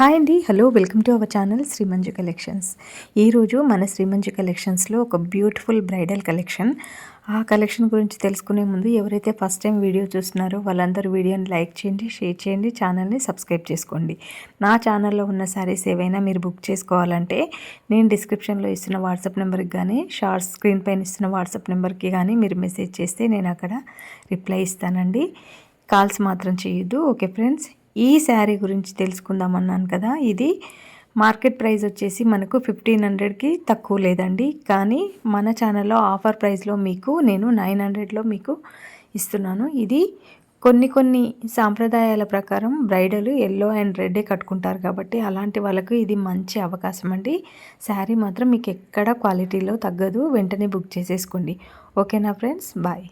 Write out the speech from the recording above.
Hi అండి. Hello welcome to our channel Srimanju collections. ఈరోజు మన శ్రీమంజు కలెక్షన్స్లో ఒక బ్యూటిఫుల్ బ్రైడల్ కలెక్షన్. ఆ కలెక్షన్ గురించి తెలుసుకునే ముందు ఎవరైతే ఫస్ట్ టైం వీడియో చూస్తున్నారో వాళ్ళందరూ వీడియోని లైక్ చేయండి షేర్ చేయండి ఛానల్ని సబ్స్క్రైబ్ చేసుకోండి. నా ఛానల్లో ఉన్న శారీస్ ఏవైనా మీరు బుక్ చేసుకోవాలంటే నేను డిస్క్రిప్షన్లో ఇస్తున్న వాట్సాప్ నెంబర్కి కానీ షార్ట్ స్క్రీన్ పైన ఇస్తున్న వాట్సాప్ నెంబర్కి కానీ మీరు మెసేజ్ చేస్తే నేను అక్కడ రిప్లై ఇస్తానండి. కాల్స్ మాత్రం చేయొద్దు. ఓకే ఫ్రెండ్స్ ఈ శారీ గురించి తెలుసుకుందాం అన్నాను కదా. ఇది మార్కెట్ ప్రైస్ వచ్చేసి మనకు ఫిఫ్టీన్ హండ్రెడ్కి తక్కువ లేదండి. కానీ మన ఛానల్లో ఆఫర్ ప్రైస్లో మీకు నేను నైన్ హండ్రెడ్లో మీకు ఇస్తున్నాను. ఇది కొన్ని కొన్ని సాంప్రదాయాల ప్రకారం బ్రైడల్ ఎల్లో అండ్ రెడ్డే కట్టుకుంటారు కాబట్టి అలాంటి వాళ్ళకు ఇది మంచి అవకాశం అండి. శారీ మాత్రం మీకు ఎక్కడ క్వాలిటీలో తగ్గదు. వెంటనే బుక్ చేసేసుకోండి. ఓకేనా ఫ్రెండ్స్? బాయ్.